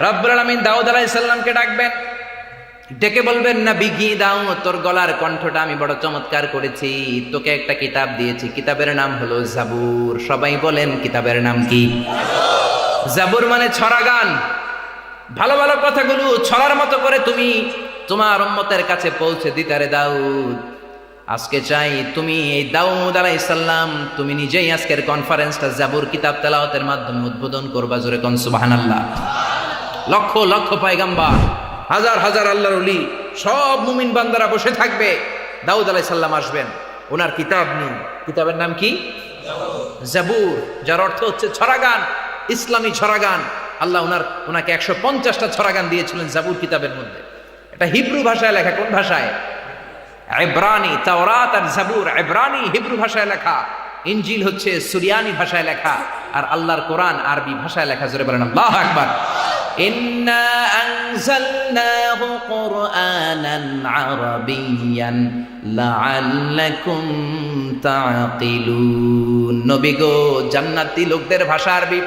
রব্বুল আলামিন দাউদ আলাইহিস সালামকে ডাকবেন। ডেকে বলবেন না বিঘি দাও তোর গলার কণ্ঠটা আমি বড় চমৎকার করেছি। তোকে একটা কিতাব দিয়েছি। কিতাবের নাম হলো জাবুর। সবাই বলেন, কিতাবের নাম কি? জাবুর মানে ছড়া গান। ভালো ভালো কথাগুলো ছড়ার মতো করে তুমি তোমার উম্মতের কাছে পৌঁছে দিতারে দাউদ। আজকে চাই তুমি এই দাউদ আলাইহিস সালাম, তুমি নিজেই আজকের কনফারেন্সটা জাবুর কিতাব তেলাওয়াতের মাধ্যমে উদ্বোধন করবা। জোরে কোন, সুবহানাল্লাহ। লক্ষ লক্ষ পায়গাম্বার। হাজার হাজার আল্লাহর অলি সব মুমিন বান্দারা বসে থাকবে। দাউদ আলাই সাল্লাম আসবেন। ওনার কিতাব নিয়ে কিতাবের নাম কি? জাবুর, যার অর্থ হচ্ছে ছড়াগান, ইসলামী ছড়াগান। আল্লাহ ওনার, ওনাকে একশো পঞ্চাশটা ছড়াগান দিয়েছিলেন জাবুর কিতাবের মধ্যে। এটা হিব্রু ভাষায় লেখা, কোন ভাষায়? এব্রানি তাওরাত আর জাবুর। এব্রানি হিব্রু ভাষায় লেখা। ইঞ্জিল হচ্ছে সুরিয়ানি ভাষায় লেখা। আর আল্লাহর কোরআন আরবি ভাষায় লেখা। জোরে বলেন, আল্লাহ আকবার। জান্নাতি লোকদের ভাষা আরবি।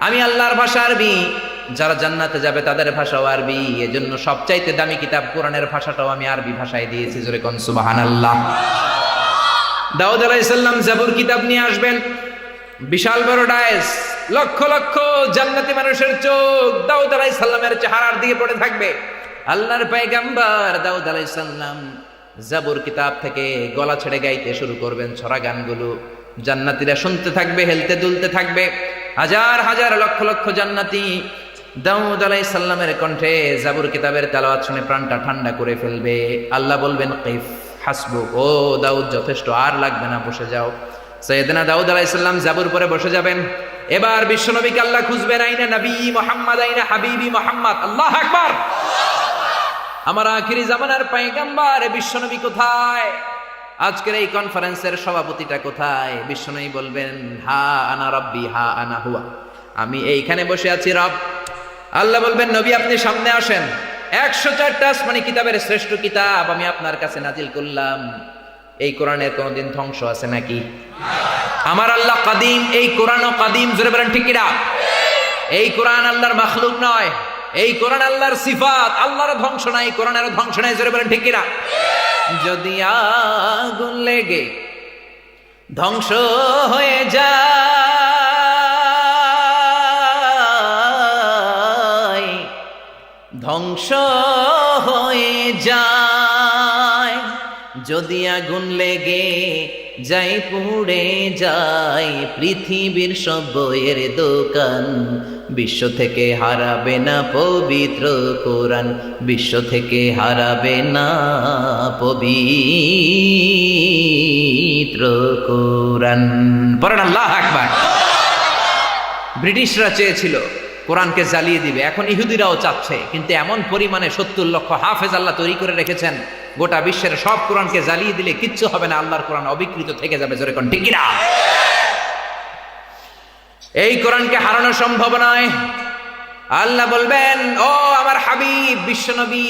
আমি আল্লাহর ভাষা আরবি। যারা জান্নাতে যাবে তাদের ভাষাও আরবি। এজন্য সবচাইতে দামি কিতাব কোরআনের ভাষাটাও আমি আরবি ভাষায় দিয়েছি, জোরে কোন সুবহানাল্লাহ। দাউদ আলাইসাল্লাম জাবুর কিতাব নিয়ে আসবেন। বিশাল বড় ডায়েস। লক্ষ লক্ষ জান্নাতি মানুষের চোখ দাউদ আলাইসাল্লামের চেহারার দিকে পড়ে থাকবে। আল্লাহর পায়গাম্বার দাউদ আলাই সাল্লাম জাবুর কিতাব থেকে গলা ছেড়ে গাইতে শুরু করবেন ছড়া গানগুলো। জান্নাতিরা শুনতে থাকবে, হেলতে দুলতে থাকবে। হাজার হাজার লক্ষ লক্ষ জান্নাতি দাউদ আলাই সাল্লামের কণ্ঠে জাবুর কিতাবের তেলাওয়াত শুনে প্রাণটা ঠান্ডা করে ফেলবে। আল্লাহ বলবেন কাইফ হাসবু। ও দাউদ, যথেষ্ট, আর লাগবে না, বসে যাও। সৈয়দনা দাউদ আলাইসাল্লাম জাবুর পরে বসে যাবেন। এবার বিশ্বনবীকে আল্লাহ খুঁজবেন, আইনা নবী মোহাম্মদ, আইনা হাবিবি মোহাম্মদ। আল্লাহ আকবার। আমার আখিরি জামানার পায়গাম্বার বিশ্বনবী কোথায়? আজকের এই কনফারেন্সের সভাপতিটা কোথায়? বিশ্বনবী বলবেন, হা আনা রব্বি, হা আনা হুয়া। আমি এইখানে বসে আছি, রব। আল্লাহ বলবেন, নবী, আপনি সামনে আসেন। একশো চারটা আসমানি কিতাবের শ্রেষ্ঠ কিতাব আমি আপনার কাছে নাজিল করলাম। এই কোরআনের কোনোদিন ধ্বংস আছে নাকি? আমার আল্লাহ কাদিম, এই কোরআন ও কাদিম, জোরে বলেন, ঠিক কিনা? এই কোরআন আল্লাহর মাখলুক নয়, এই কোরআন আল্লাহর সিফাত, আল্লাহর ধ্বংস নাই কোরআনের ধ্বংস নাই, জোরে বলেন, ঠিক কিনা? যদি আগুন লেগে ধ্বংস হয়ে যায়, ধ্বংস হয়ে যায়। যদি আগুন লেগে যাই পুড়ে যায়, পৃথিবীর সব বইয়ের দোকান বিশ্ব থেকে হারাবে না পবিত্র কোরআন, বিশ্ব থেকে হারাবে না পবিত্র কোরআন। পড়েন আল্লাহ আকবার। ব্রিটিশরা চেয়েছিল কোরআনকে জ্বালিয়ে দিবে, এখন ইহুদিরাও চাচ্ছে, কিন্তু এমন পরিমাণে সত্তর লক্ষ হাফেজ আল্লাহ তৈরি করে রেখেছেন গোটা বিশ্বের সব কোরআনকে জ্বালিয়ে দিলে কিচ্ছু হবে না, আল্লাহর কোরআন অবিকৃত থেকে যাবে, জোরে কোন ঠিক কিনা? এই কোরআনকে হারানো সম্ভব নয়। আল্লাহ বলবেন, ও আমার হাবিব, বিশ্বনবী,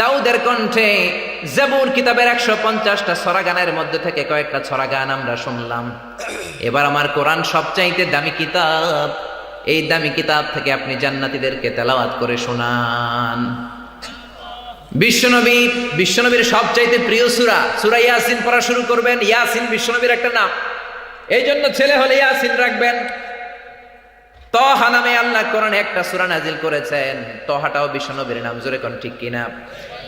দাউদের কণ্ঠে জেবুর কিতাবের একশো পঞ্চাশটা ছড়া গানের মধ্যে থেকে কয়েকটা ছড়া গান আমরা শুনলাম। এবার আমার কোরআন সবচাইতে দামি কিতাব, এই দামি কিতাব থেকে আপনি জান্নাতীদেরকে তেলাওয়াত করে শোনান। বিশ্বনবী, বিশ্বনবীর সবচাইতে প্রিয় সুরা সুরা ইয়াসিন পড়া শুরু করবেন। ইয়াসিন বিশ্বনবীর একটা নাম। এই জন্য ছেলে হলে ইয়াসিন রাখবেন। তহা নামে আল্লাহ কোরআনে একটা সূরা নাজিল করেছেন। তহাটাও বিশ্বনবীর নাম। জোরে কোন ঠিক কিনা?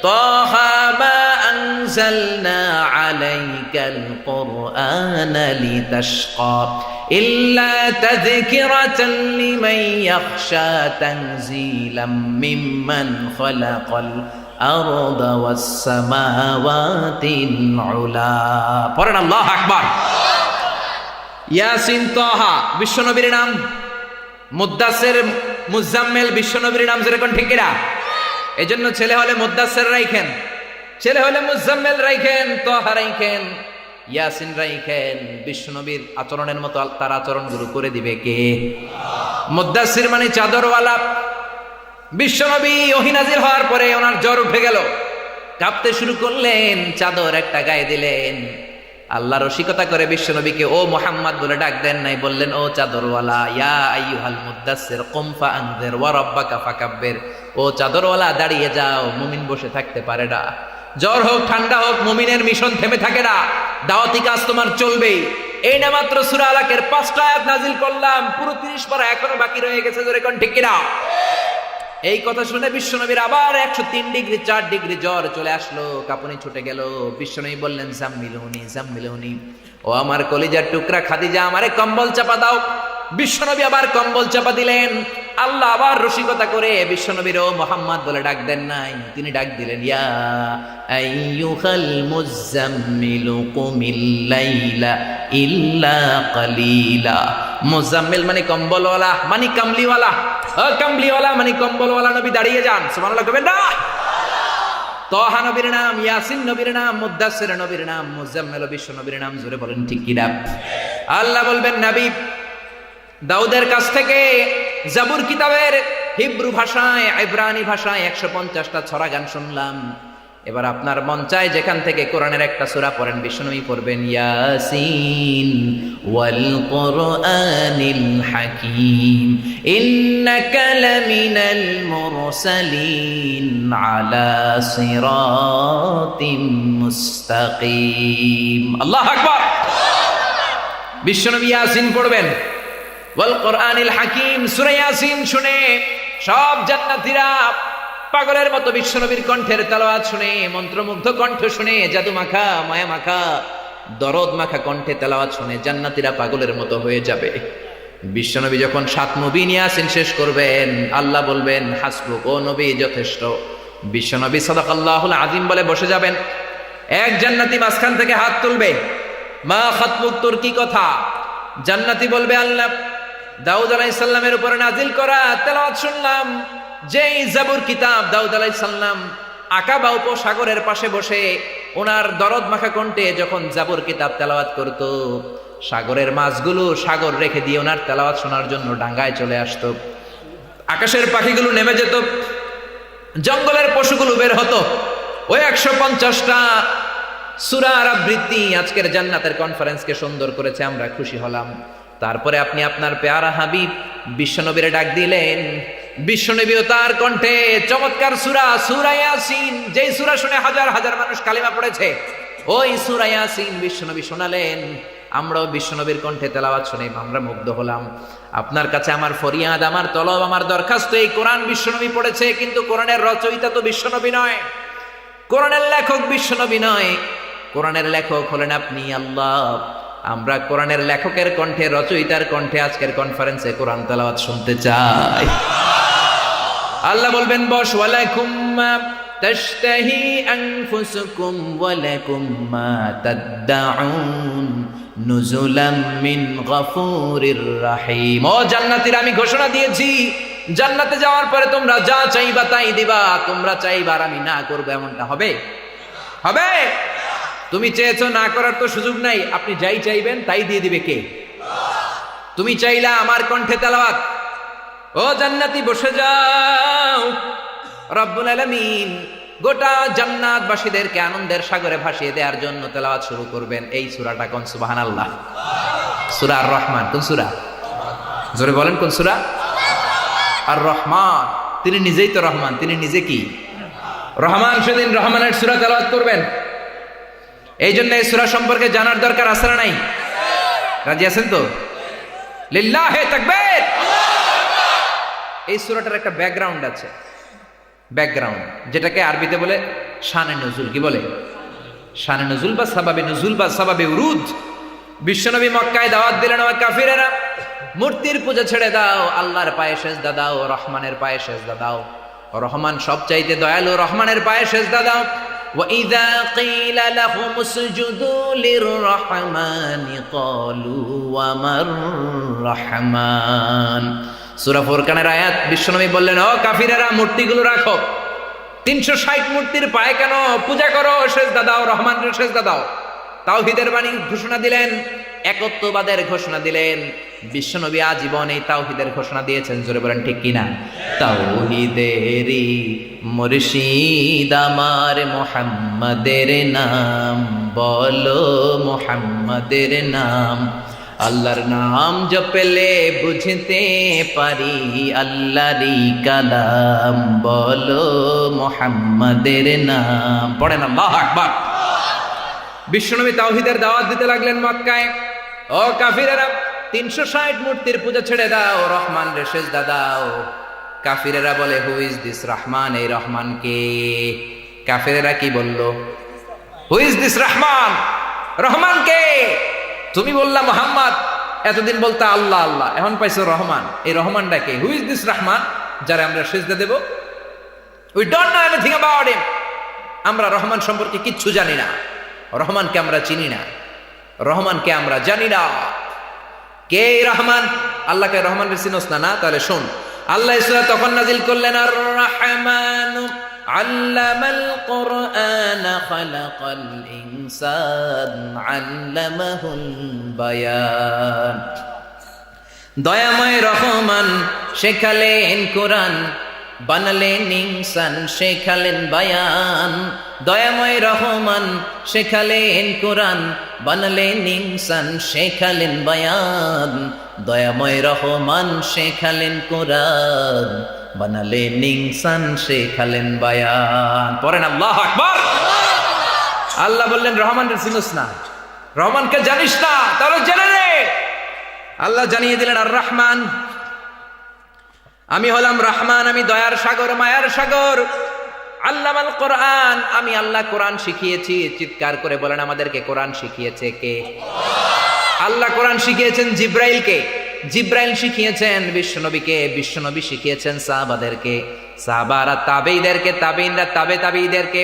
তহা মা আনজালনা আলাইকাল কুরআনা লিতাশকা ইল্লা তাযকিরাতান লিমান ইয়াখশা তানজিলাম মিম্মান খালাকাল ওয়াস সামাওয়াতিল উলা। পড়েন আল্লাহ আকবার। ইয়াসিন তহা, বিশ্বনবীর নাম। মুদাসের মুজাম্মেল বিশ্বনবীর নাম যেরকম ঠিকিরা এই জন্য ছেলে হলে মুদাসের রাইখেন। ছেলে হলে মুজাম্মেল রাইখেন, তহা রাইখেন, ইয়াসিন রাইখেন। বিশ্বনবীর আচরণের মতো তার আচরণগুলো করে দিবে কে? মুদাসির মানে চাদরওয়ালা। বিশ্বনবী ওহিনাজির হওয়ার পরে ওনার জ্বর উঠে গেল। কাঁপতে শুরু করলেন, চাদর একটা গায়ে দিলেন। আল্লাহ রসিকতা করে বিশ্বনবীকে, ও মোহাম্মদ, বলে ডাক দেন নাই, বললেন, ও চাদরওয়ালা, ইয়া আইয়ুহাল মুদ্দাসসির কুম ফাআনজির ওয়া রাব্বাকা ফাকাব্বির। ও চাদরওয়ালা, দাঁড়িয়ে যাও, মুমিন বসে থাকতে পারে না। জ্বর হোক, ঠান্ডা হোক, মুমিনের মিশন থেমে থাকে না। দাওয়াতি কাজ তোমার চলবেই। এই না মাত্র সূরা আলাকের পাঁচটা আয়াত নাজিল করলাম, পুরো 30 পারা এখনও বাকি রয়ে গেছে, জোরে কোন ঠিক কিনা? এই কথা শুনে বিশ্বনবীর আবার একশো তিন ডিগ্রি, চার ডিগ্রি জ্বর চলে আসলো, কাপুনি ছুটে গেল। বিশ্বনবী বললেন, জাম্মিলুনি জাম্মিলুনি। ও আমার কলিজার টুকরা খাদিজা, আমারে কম্বল চাপা দাও। বিশ্বনবী আবার কম্বল চাপা দিলেন। আল্লাহ আবার রসিকতা করে বিশ্বনবীর ও মোহাম্মদ বলে ডাক দেন নাই। তিনি ডাক দিলেন, ইয়া ইল্লা কালিলা। মুজাম্মিল মানে কম্বলওয়ালা মানে কামলিওয়ালা। ও কামলিওয়ালা মানে কম্বলওয়ালা। নবী দাঁড়িয়ে যান। সুবহানাল্লাহ কবেন না! তহা নবীর নাম, ইয়াসিন নবীর নাম, মুদাসসির নবীর নাম মুজাম্মিল বিশ্ব নবীর নাম জোরে বলেন, ঠিক কিনা? আল্লাহ বলবেন নবী দাউদের কাছ থেকে জাবুর কিতাবের হিব্রু ভাষায় ইব্রানি ভাষায় একশো পঞ্চাশটা ছড়া গান শুনলাম। এবার আপনার মন চায় যেখান থেকে কোরআনের একটা সূরা পড়েন, বিষ্ণুই পড়বেন। ইয়াসিন, ওয়াল কোরআনিল হাকিম, ইন্নাকা লামিনাল মুরসালিন আলা সিরাতিম মুস্তাকিম। আল্লাহু আকবার! বিশ্বনবী ইয়াসিন পড়বেন। ওয়াল কোরআনিল হাকিম, সূরা ইয়াসিন শুনে সব জান্নাতীরা পাগলের মতো বিশ্বনবীর কণ্ঠের তেলাওয়াত শুনে, মন্ত্রমুগ্ধ কণ্ঠ শুনে জাদু মাখা মায়া মাখা দরদ মাখা কণ্ঠে তেলাওয়াত শুনে জান্নাতীরা পাগলের মতো হয়ে যাবে। বিশ্বনবী যখন সাত নবী নিয়ে আসেন, শেষ করবেন, আল্লাহ বলবেন, হাসবুক, ও নবী, যথেষ্ট। বিশ্বনবী সদাকাল্লাহুল আজিম বলে বসে যাবেন। এক জান্নাতি মাঝখান থেকে হাত তুলবে। মা খাতমুক তোর কি কথা? জান্নাতি বলবে, আল্লাহ দাউদ আলাইসাল্লামের উপরে নাজিল করা তেলাওয়াত শুনলাম, যেই জাবুর কিতাব দাউদ আলাই আলাইসাল্লাম আকাবা উপসাগরের পাশে বসে ওনার দরদ মাখা কণ্ঠে যখন জাবুর কিতাব তেলাওয়াত করত, সাগরের মাছগুলো সাগর রেখে দিয়ে ওনার তেলাওয়াত শোনার জন্য ডাঙ্গায় চলে আসতো। আকাশের পাখিগুলো নেমে যেত, জঙ্গলের পশুগুলো বের হতো। ওই একশো পঞ্চাশটা সুরার আবৃত্তি আজকের জান্নাতের কনফারেন্সকে সুন্দর করেছে, আমরা খুশি হলাম। তারপরে আপনি আপনার পেয়ারা হাবিব বিশ্বনবীর ডাক দিলেন, বিশ্বনবীও তার কণ্ঠে চমৎকার সুরা সুরা ইয়াসিন। যেই সুরা শুনে হাজার হাজার মানুষ কালিমা পড়েছে, ওই সুরা ইয়াসিন বিশ্বনবী শোনালেন। আমরাও বিশ্বনবীর কণ্ঠে তেলাওয়াত শুনে আমরা মুগ্ধ হলাম। আপনার কাছে আমার ফরিয়াদ, আমার তলব, আমার দরখাস্ত, এই কোরআন বিশ্বনবী পড়েছে, কিন্তু কোরআনের রচয়িতা তো বিশ্বনবী নয়। কোরআনের লেখক বিশ্বনবী নয়। কোরআনের লেখক হলেন আপনি আল্লাহ। আমরা কোরআনের লেখকের কণ্ঠে, রচয়িতার কণ্ঠে আজকের কনফারেন্সে কোরআন তেলাওয়াত শুনতে চাই। আল্লাহ বলবেন, বস ওয়ালাইকুম তাশতাহি আনফুসুকুম ওয়ালাকুম মা তাদদাউন নুজুলাম মিন গফুরির রাহিম। ও জান্নাতীরা, আমি ঘোষণা দিয়েছি, জান্নাতে যাওয়ার পরে তোমরা যা চাইবা তাই দিবা, তোমরা চাইবা আর আমি না করব, এমনটা হবে? হবে? তুমি চেয়েছো না করার তো সুযোগ নাই, আপনি যাই চাইবেন তাই দিয়ে দিবে কে? তুমি চাইলা আমার কণ্ঠে তেলাওয়াত। ও জান্নাতি, বসে যাও। রব্বুল আলামিন গোটা জান্নাতবাসীদেরকে আনন্দের সাগরে ভাসিয়ে দেওয়ার জন্য তেলাওয়াত শুরু করবেন এই সূরাটা কোন সুবহানাল্লাহ? সূরা আর রহমান কোন সূরা? জোরে বলেন কোন সূরা? আর রহমান তিনি নিজেই তো রহমান, তিনি নিজে কি? রহমান সেদিন রহমানের সূরা তেলাওয়াত করবেন। এই জন্য এই সুরা সম্পর্কে জানার দরকার আছে না নাই? রাজি আছেন তো? এই সুরাটার একটা ব্যাকগ্রাউন্ড আছে। ব্যাকগ্রাউন্ড, যেটাকে আরবিতে বলে শানে নজুল। কি বলে? শানে নজুল বা সাবাবে নজুল বা সাবাবে উরুদ। বিশ্বনবী মক্কায় দাওয়াত দিলেন আমার কাফিরেরা, মূর্তির পূজা ছেড়ে দাও, আল্লাহর পায়ে সেজদা দাও, রহমানের পায়ে শেষ দাদাও রহমান সব চাইতে দয়ালু, রহমানের পায়ে শেষ দাও। وإذا قيل لهم اسجدوا للرحمن قالوا وما الرحمن সূরা ফুরকানের আয়াত বিশ্বনবী বললেন ও কাফিরেরা মূর্তিগুলো রাখো তিনশো ষাট মূর্তির পায়ে কেন পূজা করো সেজদা দাও রহমানের সেজদা দাও তাওহিদের বাণী ঘোষণা দিলেন, একত্ববাদের ঘোষণা দিলেন। বিশ্বনবী আজীবন এই তাওহিদের ঘোষণা দিয়েছেন, জোরে বলেন, ঠিক কিনা? তাওহিদেরই মুর্শিদ আমার মোহাম্মদের নাম, বলো মোহাম্মদের নাম। আল্লাহর নাম জপেলে বুঝতে পারি, আল্লাহরই কালাম, বলো মোহাম্মদের নাম। পড়েন আল্লাহ আকবার। বিশ্বনবী তাওহিদের দাওয়াত দিতে লাগলেন মক্কায়। ও কাফিরেরা, তিনশো ষাট মূর্তির পূজা ছেড়ে দাও, রহমান রেশেষ দাদাও কাফিরেরা বলে, হু ইজ দিস রহমান, এই রহমান কে? কাফিরেরা কি বলল, who is this Rahman Rahman কে? তুমি বললা, মোহাম্মদ, এতদিন বলতা আল্লাহ আল্লাহ, এখন পাইছো রহমান, এই রহমানটা কে? হু ইজ দিস রহমান, যারা আমরা সেজদা দেব। We don't know anything about him আমরা রহমান সম্পর্কে কিচ্ছু জানি না। রহমানকে আমরা চিনি না, রহমানকে আমরা জানি না। কে রহমান? আল্লাহকে রহমান চিনোস না না, তাহলে শোন। আল্লাহ ইসরা তখন নাজিল করলেন আর রহমান আল্লামাল কোরআন খালাকাল ইনসান আল্লামাহুল বায়ান। দয়াময় রহমান শেখালেন কোরআন। বানালেন ইনসান, শেখালেন বায়ান। দয়াময় রহমান, শেখালেন কোরআন। বানালেন ইনসান, শেখালেন বায়ান। দয়াময় রহমান, শেখালেন কোরআন। বানালেন ইনসান, শেখালেন বায়ান। পড়েন আল্লাহ আকবার। আল্লাহ বললেন, রহমানের চিনিস না। রহমানকে জানিস না তাহলে জেনে নে। আল্লাহ জানিয়ে দিলেন আর রহমান আমি হলাম রহমান, আমি দয়ার সাগর, মায়ার সাগর। আল্লামাল কোরআন, আমি আল্লাহ কোরআন শিখিয়েছি। চিৎকার করে বলেন, আমাদেরকে কোরআন শিখিয়েছে কে? আল্লাহ কোরআন শিখিয়েছেন জিব্রাইলকে। জিব্রাইল শিখিয়েছেন বিশ্বনবীকে, বিশ্বনবী শিখিয়েছেন সাহাবাদেরকে। সাহাবারা তাবেইদেরকে তাবেইনরা তাবে তাবেইদেরকে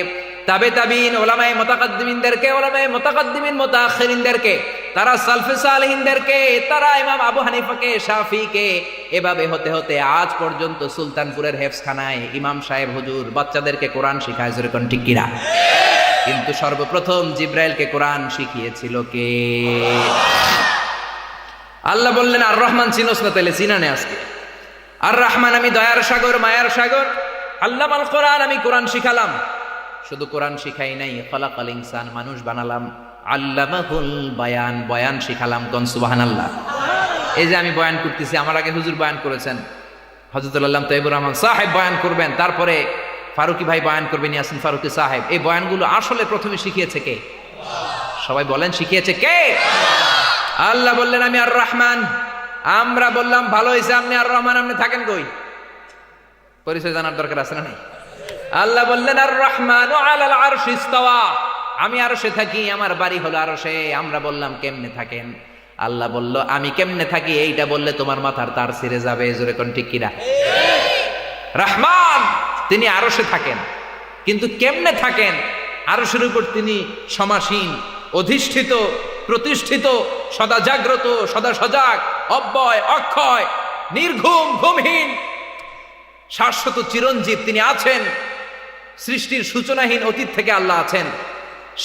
তাবে তাবিন ওলামায়ে মুতাকাদ্দিমিনদেরকে, ওলামায়ে মুতাকাদ্দিমিন মুতাআখিরিনদেরকে। তারা সালফে সালেহিনদেরকে, তারা ইমাম আবু হানিফাকে, শাফিকে, এভাবে হতে হতে আজ পর্যন্ত সুলতানপুরের হেফসখানায় ইমাম সাহেব হুজুর বাচ্চাদেরকে কোরআন শিখায় যেরকম কিনা কিন্তু সর্বপ্রথম জিব্রাইলকে কোরআন শিখিয়েছিল কে? আল্লাহ বললেন, আর রহমান চিনোস না তাহলে চিনানে আজকে। আর রহমান, আমি দয়ার সাগর, মায়ার সাগর। আল্লাহ আল কোরআন, আমি কোরআন শিখালাম। শুধু কোরআন শিখাই নাই, খলাকাল ইনসান, মানুষ বানালাম। আল্লামাহুল বায়ান, বয়ান শিখালাম কন সুবাহান আল্লাহ এই যে আমি বয়ান করতেছি, আমার আগে হুজুর বয়ান করেছেন। হজরতুল্লাহ তৈবুর রহমান সাহেব বয়ান করবেন, তারপরে ফারুকি ভাই বয়ান করবেন, ইয়াসিন ফারুকি সাহেব। এই বয়ানগুলো আসলে প্রথমে শিখিয়েছে কে? সবাই বলেন, শিখিয়েছে কে? আল্লাহ বললেন, আমি আর রহমান আমরা বললাম, ভালো হয়েছে আপনি আর রহমান আপনি থাকেন কই? পরিচয় জানার দরকার আছে না নাই? আল্লাহ বললেন আর রহমান আলাল আরশ ইস্তাওয়া। আমি আরশে থাকি, আমার বাড়ি হলো আরশে। আমরা বললাম, কেমনে থাকেন? আল্লাহ বলল, আমি কেমনে থাকি? এইটা বললে তোমার মাথার তার ছিঁড়ে যাবে। জোরে কোন ঠিক কিনা? রহমান, তিনি আরশে থাকেন। কিন্তু কেমনে থাকেন? আরশের উপর তিনি সমাসীন, অধিষ্ঠিত, প্রতিষ্ঠিত, সদা জাগ্রত, সদা সজাগ, অব্যয়, অক্ষয়, নির্ঘুম, ঘুমহীন, শাশ্বত চিরঞ্জীব তিনি আছেন। সৃষ্টির সূচনাহীন অতীত থেকে আল্লাহ আছেন।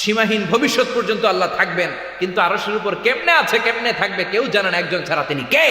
সীমাহীন ভবিষ্যৎ পর্যন্ত আল্লাহ থাকবেন, কিন্তু আরশের উপর কেমনে আছে, কেমনে থাকবে কেউ জানেন একজন ছাড়া তিনি কে?